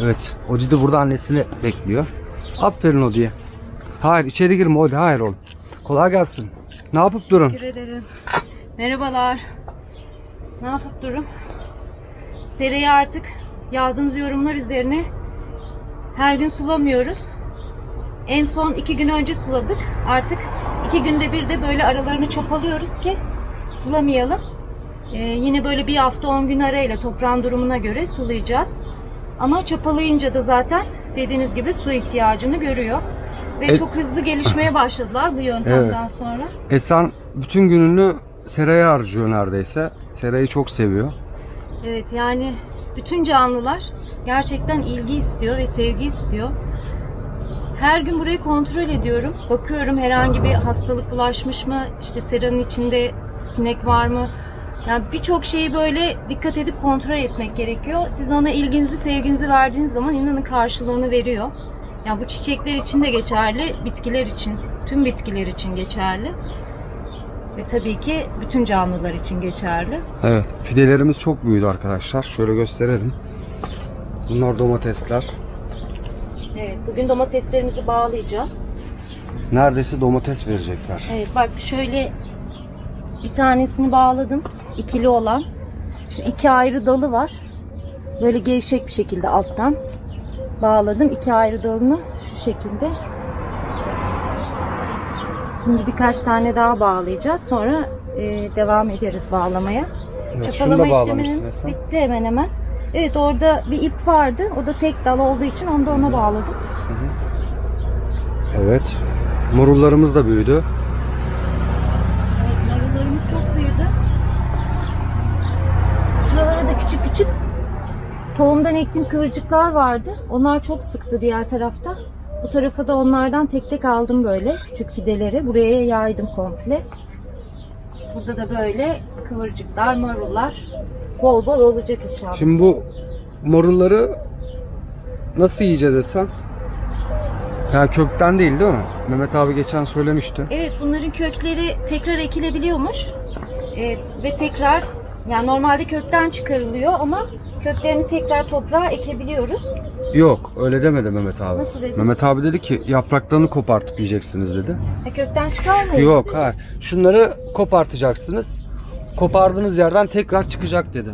Evet. Odi de burada annesini bekliyor. Aferin Odi'ye. Hayır içeri girme Odi. Hayır oğlum. Kolay gelsin. Ne yapıp durun? Teşekkür ederim. Merhabalar. Ne yapıp durum? Seriyi artık yazdığınız yorumlar üzerine her gün sulamıyoruz. En son iki gün önce suladık. Artık iki günde bir de böyle aralarını çapalıyoruz ki sulamayalım. Ee, yine böyle bir hafta on gün arayla toprağın durumuna göre sulayacağız. Ama çapalayınca da zaten dediğiniz gibi su ihtiyacını görüyor. Ve E- çok hızlı gelişmeye başladılar bu yöntemden sonra. Esen bütün gününü seraya harcıyor neredeyse. Serayı çok seviyor. Evet yani bütün canlılar gerçekten ilgi istiyor ve sevgi istiyor. Her gün burayı kontrol ediyorum. Bakıyorum herhangi bir hastalık bulaşmış mı? İşte seranın içinde sinek var mı? Yani birçok şeyi böyle dikkat edip kontrol etmek gerekiyor. Siz ona ilginizi, sevginizi verdiğiniz zaman inanın karşılığını veriyor. Yani bu çiçekler için de geçerli, bitkiler için, tüm bitkiler için geçerli. Ve tabii ki bütün canlılar için geçerli. Evet. Fidelerimiz çok büyüdü arkadaşlar. Şöyle gösterelim. Bunlar domatesler. Evet, bugün domateslerimizi bağlayacağız. Neredeyse domates verecekler. Evet, bak şöyle bir tanesini bağladım. İkili olan. İki ayrı dalı var. Böyle gevşek bir şekilde alttan bağladım. iki ayrı dalını şu şekilde. Şimdi birkaç tane daha bağlayacağız. Sonra e, devam ederiz bağlamaya. Evet, Çapalama işlemimiz bitti hemen hemen. Evet orada bir ip vardı. O da tek dal olduğu için onu da ona bağladım. Evet. Morullarımız da büyüdü. Tohumdan ektiğim kıvırcıklar vardı. Onlar çok sıktı diğer tarafta. Bu tarafa da onlardan tek tek aldım böyle küçük fideleri. Buraya yaydım komple. Burada da böyle kıvırcıklar, marullar bol bol olacak inşallah. Şimdi bu morulları nasıl yiyeceğiz Esen? Ya kökten değil değil mi? Mehmet abi geçen söylemişti. Evet bunların kökleri tekrar ekilebiliyormuş. Ee, ve tekrar yani normalde kökten çıkarılıyor ama köklerini tekrar toprağa ekebiliyoruz. Yok öyle demedi Mehmet abi. Nasıl dedi? Mehmet abi dedi ki yapraklarını kopartıp yiyeceksiniz dedi. E, kökten çıkarmıyor. Yok hayır. Şunları kopartacaksınız. Kopardığınız yerden tekrar çıkacak dedi.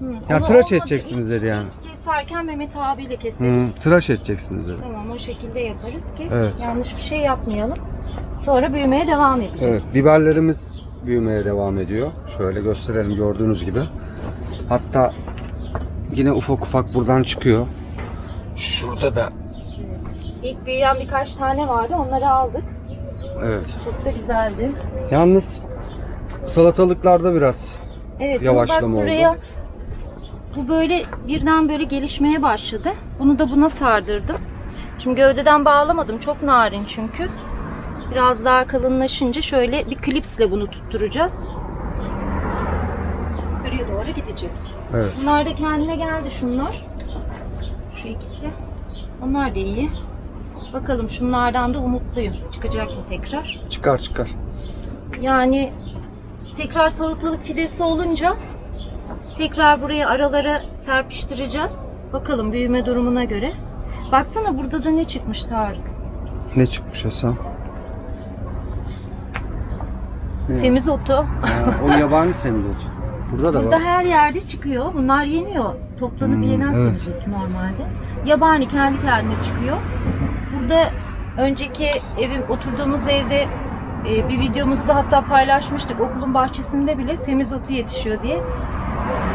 Hı, Ya onu tıraş olmadı. edeceksiniz dedi yani. İlk keserken Mehmet abiyle keseriz. Hı, tıraş edeceksiniz dedi. Tamam o şekilde yaparız ki Evet. yanlış bir şey yapmayalım. Sonra büyümeye devam edecek. Evet, biberlerimiz büyümeye devam ediyor. Şöyle gösterelim gördüğünüz gibi. Hatta yine ufak ufak buradan çıkıyor. Şurada da. İlk büyüyen birkaç tane vardı onları aldık. Evet. Çok da güzeldi. Yalnız salatalıklarda biraz Evet Yavaşlama bak oldu. buraya bu böyle birden böyle gelişmeye başladı. Bunu da buna sardırdım. Şimdi gövdeden bağlamadım. Çok narin çünkü. Biraz daha kalınlaşınca şöyle bir klipsle bunu tutturacağız. Doğru gidecek. evet. Bunlar da kendine geldi şunlar. Şu ikisi. Onlar da iyi. Bakalım şunlardan da umutluyum. Çıkacak mı tekrar? Çıkar çıkar. Yani tekrar salatalık fidesi olunca tekrar buraya aralara serpiştireceğiz. Bakalım büyüme durumuna göre. Baksana burada da ne çıkmış Tarık? Ne çıkmış Hasan? Ne? Semizotu. Ha, o yabani semizot. Burada da Burada var. her yerde çıkıyor. Bunlar yeniyor. Toplanıp Hmm, yenen evet. semizot normalde. Yabani kendi kendine çıkıyor. Burada önceki evim oturduğumuz evde e, bir videomuzda hatta paylaşmıştık. Okulun bahçesinde bile semizotu yetişiyor diye.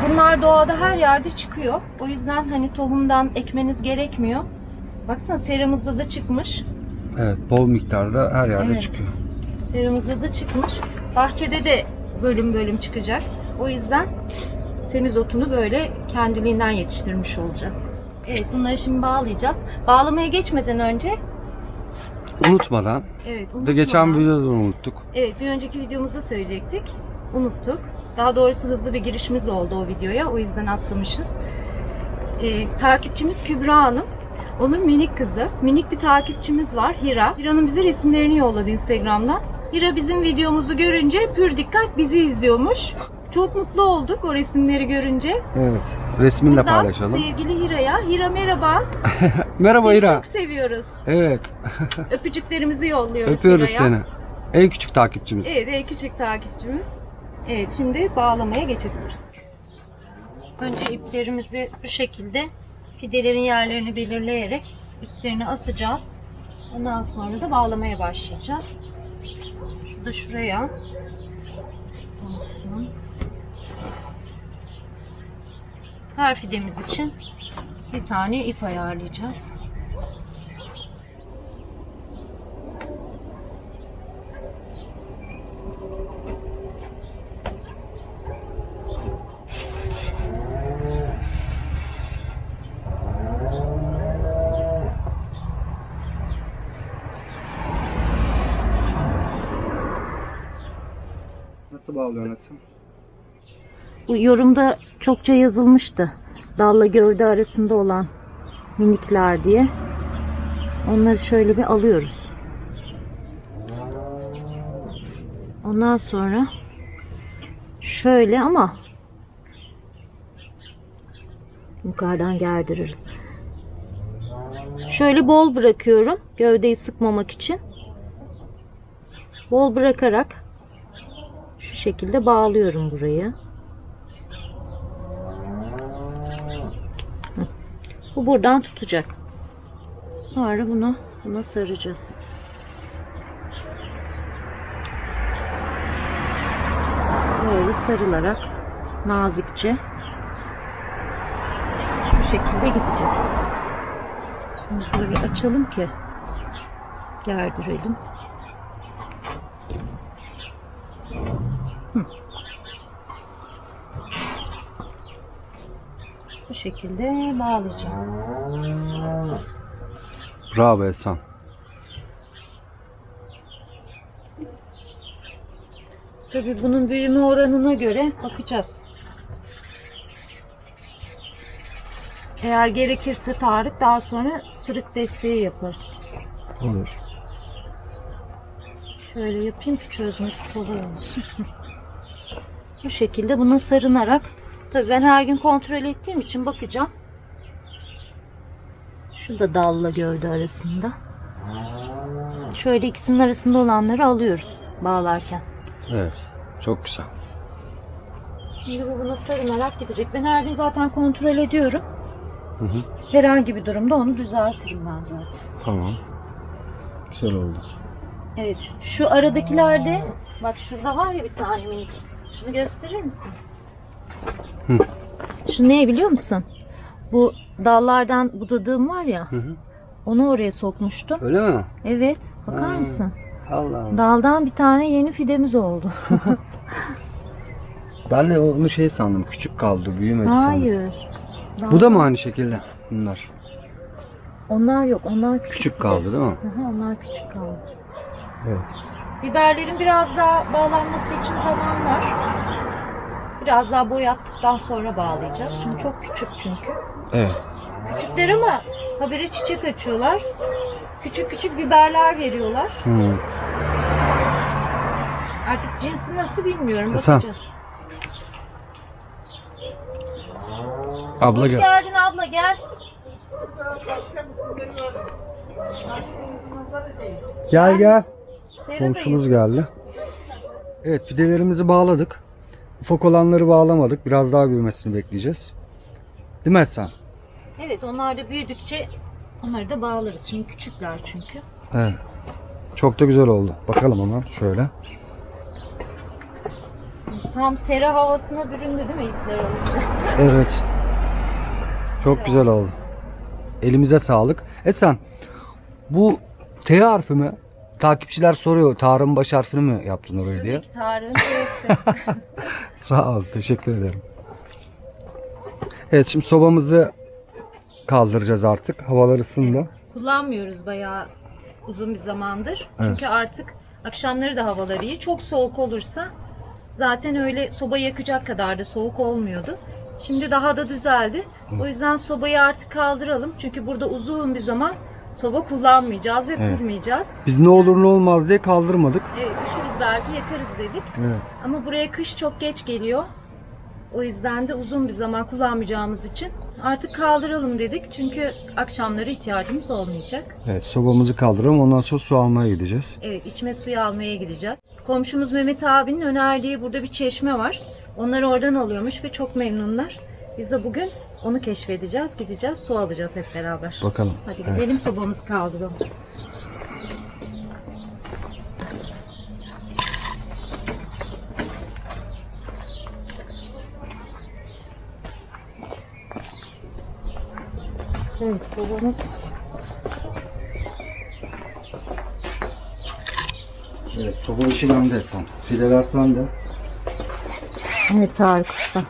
Bunlar doğada her yerde çıkıyor. O yüzden hani tohumdan ekmeniz gerekmiyor. Baksana seramızda da çıkmış. Evet, bol miktarda her yerde Evet. çıkıyor. Seramızda da çıkmış. Bahçede de bölüm bölüm çıkacak. O yüzden semizotunu böyle kendiliğinden yetiştirmiş olacağız. Evet bunları şimdi bağlayacağız. Bağlamaya geçmeden önce Unutmadan, evet da unutmadan- geçen videoda da unuttuk. Evet bir önceki videomuzda söyleyecektik. Unuttuk. Daha doğrusu hızlı bir girişimiz oldu o videoya. O yüzden atlamışız. Ee, takipçimiz Kübra Hanım. Onun minik kızı. Minik bir takipçimiz var Hira. Hira'nın bize resimlerini yolladı Instagram'dan. Hira bizim videomuzu görünce pür dikkat bizi izliyormuş. Çok mutlu olduk o resimleri görünce. Evet. Resmini de Buradan paylaşalım. sevgili Hira'ya. Hira merhaba. Merhaba Seni Hira. çok seviyoruz. Evet. Öpücüklerimizi yolluyoruz Öpüyoruz Hira'ya. seni. En küçük takipçimiz. Evet, en küçük takipçimiz. Evet, şimdi bağlamaya geçebiliriz. Önce iplerimizi bu şekilde fidelerin yerlerini belirleyerek üstlerine asacağız. Ondan sonra da bağlamaya başlayacağız. Şu da şuraya. Olsun. Her fidemiz için bir tane ip ayarlayacağız. Nasıl bağlıyor nasıl? Bu yorumda çokça yazılmıştı. Dalla gövde arasında olan minikler diye. Onları şöyle bir alıyoruz. Ondan sonra şöyle ama yukarıdan gerdiririz. Şöyle bol bırakıyorum gövdeyi sıkmamak için. Bol bırakarak şu şekilde bağlıyorum burayı. Bu buradan tutacak. Sonra bunu buna saracağız. Böyle sarılarak nazikçe bu şekilde gidecek. Şimdi bunu bir açalım ki gerdirelim. Bu şekilde bağlayacağım. Bravo Esen. Tabii bunun büyüme oranına göre bakacağız. Eğer gerekirse Tarık daha sonra sırık desteği yaparız. Olur. Şöyle yapayım ki çözmesi kolay olsun. Bu şekilde buna sarınarak tabii ben her gün kontrol ettiğim için bakacağım. Şu da dalla gövde arasında. Şöyle ikisinin arasında olanları alıyoruz bağlarken. Evet. Çok güzel. Şimdi bu buna sarınarak gidecek. Ben her gün zaten kontrol ediyorum. Hı hı. Herhangi bir durumda onu düzeltirim ben zaten. Tamam. Güzel oldu. Evet. Şu aradakilerde bak şurada var ya bir tane minik. Şunu gösterir misin? Hı. Şu ne biliyor musun? Bu dallardan budadığım var ya Hı hı. onu oraya sokmuştum. Öyle mi? Evet. Bakar Ha. mısın? Allah Allah. Daldan bir tane yeni fidemiz oldu. Ben de onu şey sandım. Küçük kaldı. Büyümedi sandım. Hayır. Bu da mı aynı şekilde? Bunlar. Onlar yok. Onlar küçük. Küçük kaldı değil mi? Hı, onlar küçük kaldı. Evet. Biberlerin biraz daha bağlanması için zaman var. Biraz daha boyattıktan sonra bağlayacağız. Şimdi çok küçük çünkü. Evet. Küçükler ama habire çiçek açıyorlar. Küçük küçük biberler veriyorlar. Hı. Artık cinsi nasıl bilmiyorum. Hasan. Bakacağız. Abla Hoş gel. geldin abla gel. Gel gel. Komşumuz geldi. Evet fidelerimizi bağladık. Ufak olanları bağlamadık. Biraz daha büyümesini bekleyeceğiz. Değil mi Esen? Evet onlar da büyüdükçe onları da bağlarız. Şimdi küçükler çünkü. Evet. Çok da güzel oldu. Bakalım hemen şöyle. Tam sera havasına büründü değil mi ipler olunca? Evet. Çok güzel oldu. Elimize sağlık. Esen bu T harfi mi? Takipçiler soruyor. Tarım baş harfini mi yaptın oraya diye. Sesi. Sağ ol. Teşekkür ederim. Evet şimdi sobamızı kaldıracağız artık. Havalar ısındı. kullanmıyoruz bayağı uzun bir zamandır. Evet. Çünkü artık akşamları da havalar iyi. Çok soğuk olursa zaten öyle soba yakacak kadar da soğuk olmuyordu. Şimdi daha da düzeldi. O yüzden sobayı artık kaldıralım. Çünkü burada uzun bir zaman soba kullanmayacağız ve Evet. kurmayacağız. Biz ne olur ne olmaz diye kaldırmadık. Evet, üşürüz belki yakarız dedik. Evet. Ama buraya kış çok geç geliyor. O yüzden de uzun bir zaman kullanmayacağımız için artık kaldıralım dedik. Çünkü akşamları ihtiyacımız olmayacak. Evet sobamızı kaldıralım ondan sonra su almaya gideceğiz. Evet, içme suyu almaya gideceğiz. Komşumuz Mehmet abinin önerdiği burada bir çeşme var. Onlar oradan alıyormuş ve çok memnunlar. Biz de bugün onu keşfedeceğiz, gideceğiz, su alacağız hep beraber. Bakalım. Hadi Evet. gidelim sobamızı kaldıralım. Evet, sobamız Evet soba işi bende sen. Fideler sende. Evet Usta.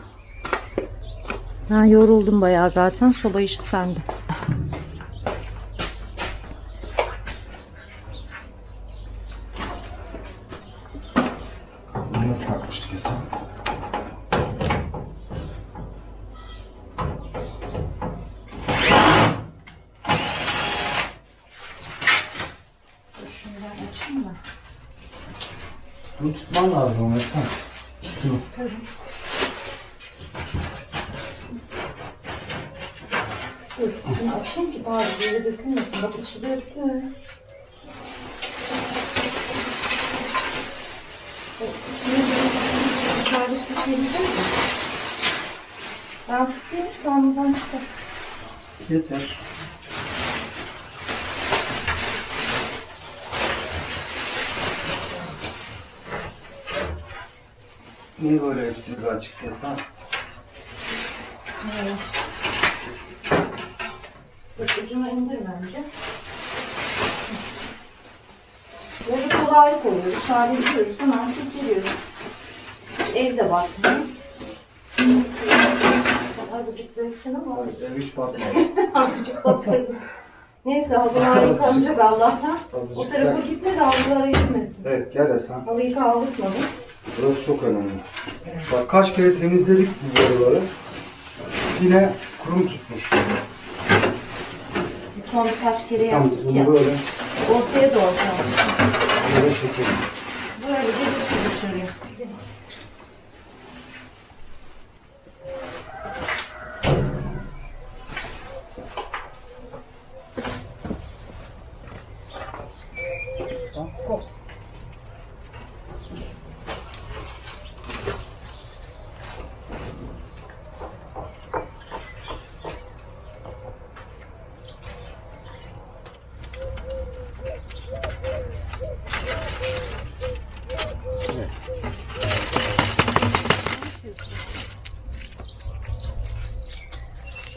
Ben yoruldum bayağı zaten. Soba işi sende. Nasıl takmıştık ya? Bunu tutman lazım ama sen. Şunu. Dur, şunu açayım ki bari böyle dökülmesin. Bak içi döktü. Dışarıda şişirecek mi? Ben tutayım, sen buradan çıkar. Yeter. Niye böyle hepsi bir açık ya sen? Evet. Dur, ucuna indir bence. Böyle kolaylık oluyor. Dışarıda gidiyoruz, hemen silkeliyoruz. Hiç evde batmıyor. Azıcık döksün ama Ev hiç batmadı. azıcık batırdım. Neyse halılar yıkanacak Allah'tan. O tarafa gitme de halılara gitmesin. Evet gel Esen. Halıyı kaldırtmadım. Burası çok önemli. Bak kaç kere temizledik bu boruları. Yine kurum tutmuş. Son birkaç kere yaptık ya. Ortaya doğru böyle şekil. Böyle gelirsin dışarıya.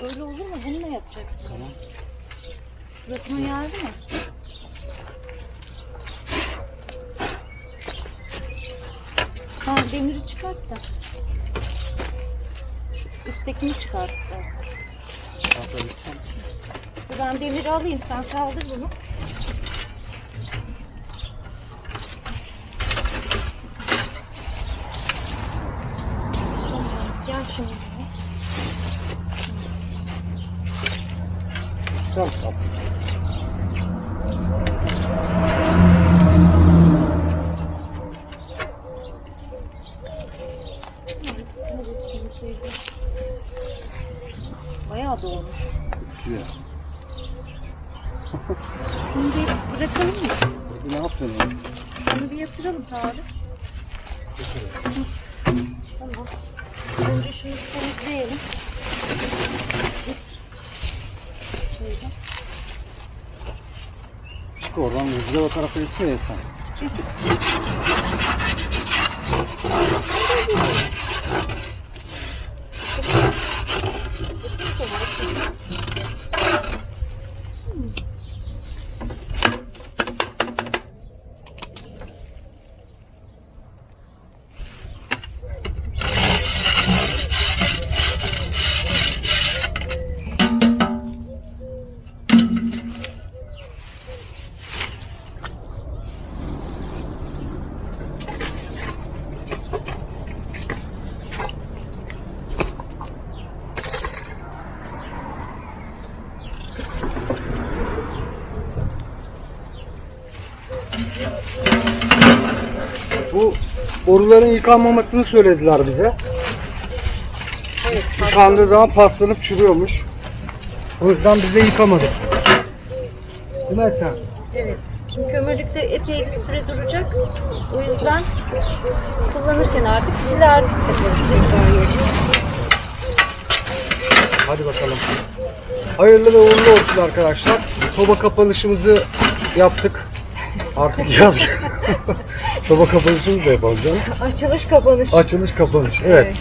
Öyle olur mu? Bunu ne yapacaksın? Tamam. Suratına geldi mi? Tamam demiri çıkart da. Şu üsttekini çıkart da. Çıkartabilsem. Dur Ben demiri alayım. Sen kaldır bunu. Tamam, Gel şimdi. Tamam. tamam. Bayağı dolmuş. Güzel. Bunu bir bırakalım mı? Peki ne yapıyorsun? Bunu bir yatıralım Tarık. Tamam. Önce şunu temizleyelim. Şöyle. Çık oradan rüzgar o tarafa Bu boruların yıkanmamasını söylediler bize. Yıkandığı zaman paslanıp çürüyormuş. O yüzden biz de yıkamadık. Değil mi? Evet. Şimdi kömürlükte epey bir süre duracak. O yüzden kullanırken artık siler yaparız tekrar Hadi bakalım. Hayırlı ve uğurlu olsun arkadaşlar. Soba kapanışımızı yaptık. Artık yaz. Soba kapanışımızı da yapalım canım. Açılış kapanış. Açılış kapanış. Evet.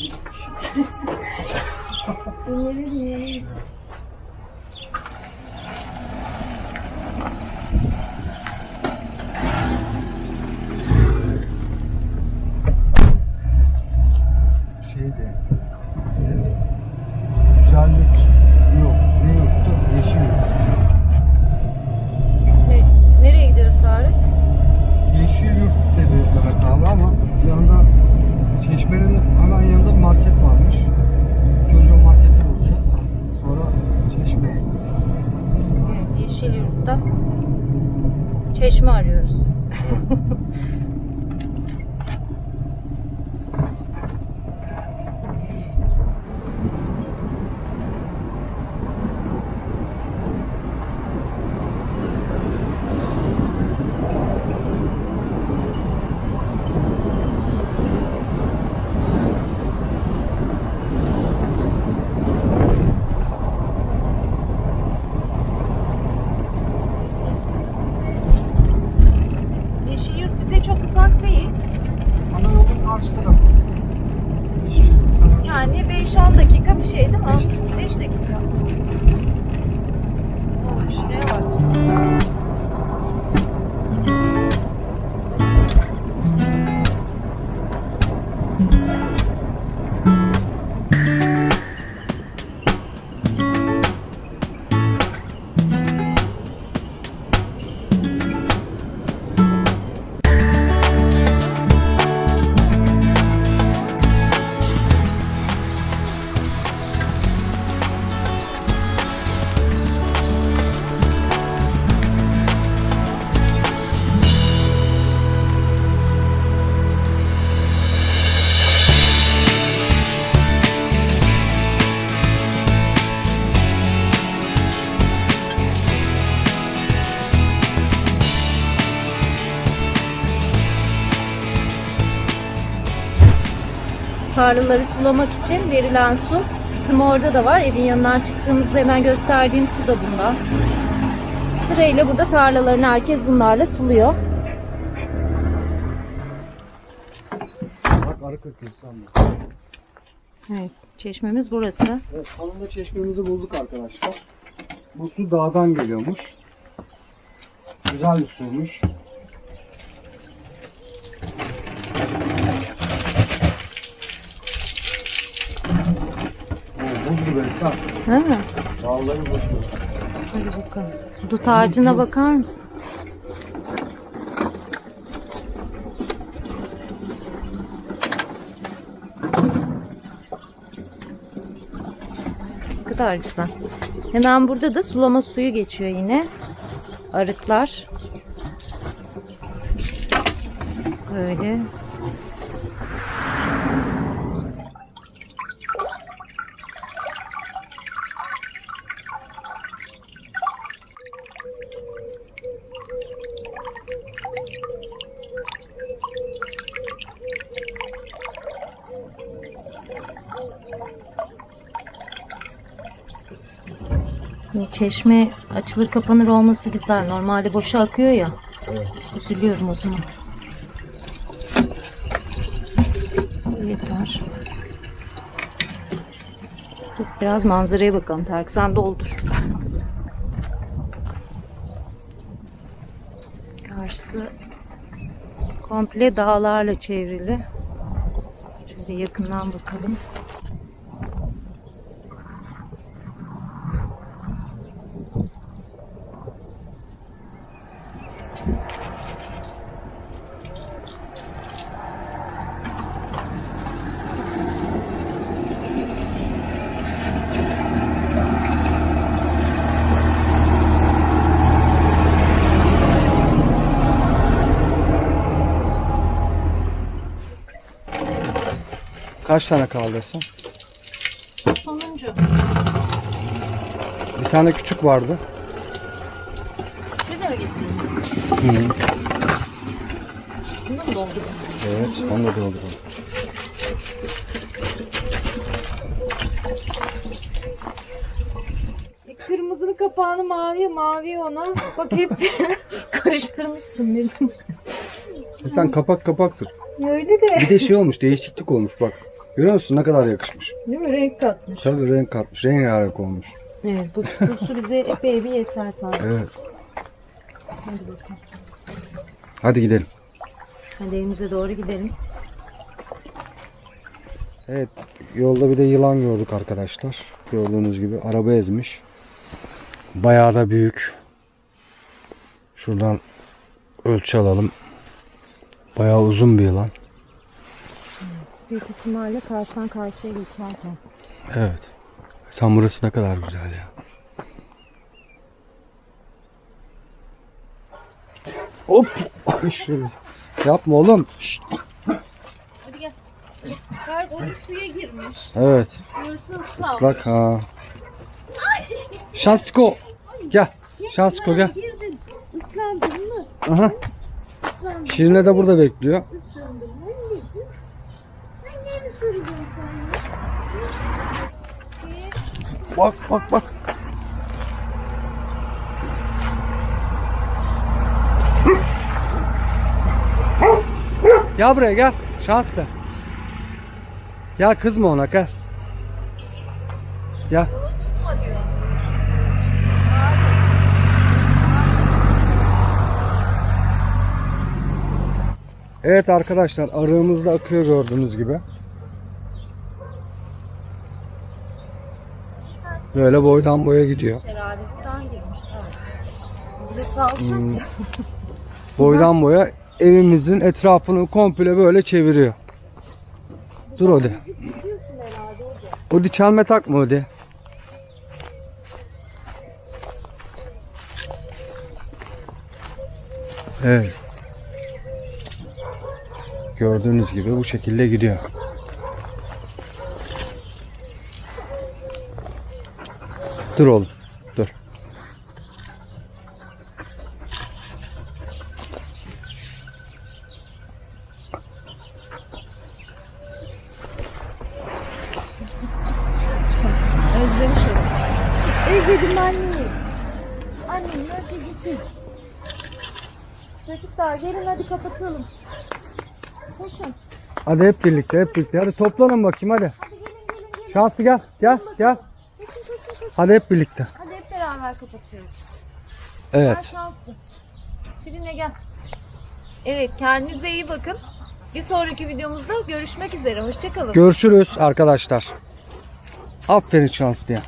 Bağlı. Şeyde. Tarlaları sulamak için verilen su bizim orada da var. Evin yanından çıktığımızda hemen gösterdiğim su da bundan. Sırayla burada tarlalarını herkes bunlarla suluyor. Bak arı kökü sandım. Evet, çeşmemiz burası. Evet, sonunda çeşmemizi bulduk arkadaşlar. Bu su dağdan geliyormuş. Güzel bir suymuş. Duruyor Esen. Ha? Vallahi boş Hadi bakalım. Dut ağacına bakar mısın? Ne kadar güzel. Hemen burada da sulama suyu geçiyor yine. Arıklar. Böyle. Çeşme açılır kapanır olması güzel. Normalde boşa akıyor ya. Evet. Üzülüyorum o zaman. Yeter. Biz biraz manzaraya bakalım. Tarık sen doldur. Karşısı komple dağlarla çevrili. Şöyle yakından bakalım. Kaç tane kaldı Esen? Sonuncu. Bir tane küçük vardı. Şurada mı getirdin? Hı. Bunu mu doldurdun? Evet, onu da dolduralım. E, Kırmızılı kapağını mavi, mavi ona. Bak hepsi karıştırmışsın dedim. Sen kapak kapaktır. Öyle de. Bir de şey olmuş, değişiklik olmuş bak. Görüyor musun ne kadar yakışmış. Değil mi? Renk katmış. Tabii renk katmış, rengarenk olmuş. Evet bu, bu su bize epey bir yeter tabii. Evet. Hadi bakalım. Hadi gidelim. Hadi evimize doğru gidelim. Evet, yolda bir de yılan gördük arkadaşlar. Gördüğünüz gibi araba ezmiş. Bayağı da büyük. Şuradan ölçü alalım. Bayağı uzun bir yılan. Büyük ihtimalle karşıdan karşıya geçerken. Evet. Sen burası ne kadar güzel ya. Hop. Ay şöyle. Yapma oğlum. Şşt. Hadi gel. Berk orada suya girmiş. Evet. Göğsü. Islak ha. Şansko. Gel. Şansko gel. Girdin. Islandın mı? Aha. Şirine de burada bekliyor. Islandın. Anneciğim. Anneye mi soruyorsun sen ya? Bak bak bak. Gel buraya gel. Şanslı. Gel kızma ona gel. Gel. Evet arkadaşlar arığımız da akıyor gördüğünüz gibi. Böyle boydan boya gidiyor. Şeradetten salça. Hmm. Boydan boya evimizin etrafını komple böyle çeviriyor. Dur Odi. Odi çelme takma Odi. Evet. Gördüğünüz gibi bu şekilde gidiyor. Dur oğlum. Dur. Özlemiş onu. Özledim anneyi. Annem neredesin? Çocuklar gelin hadi kapatalım. Koşun. Hadi hep birlikte hep birlikte. Hadi toplanın bakayım hadi. Hadi gelin gelin gelin. Şanslı gel. Gel gel. Hadi hep birlikte. Hadi hep beraber kapatıyoruz. Evet. Ben şanslı. Şirin'e gel. Evet kendinize iyi bakın. Bir sonraki videomuzda görüşmek üzere. Hoşçakalın. Görüşürüz arkadaşlar. Aferin şanslıya.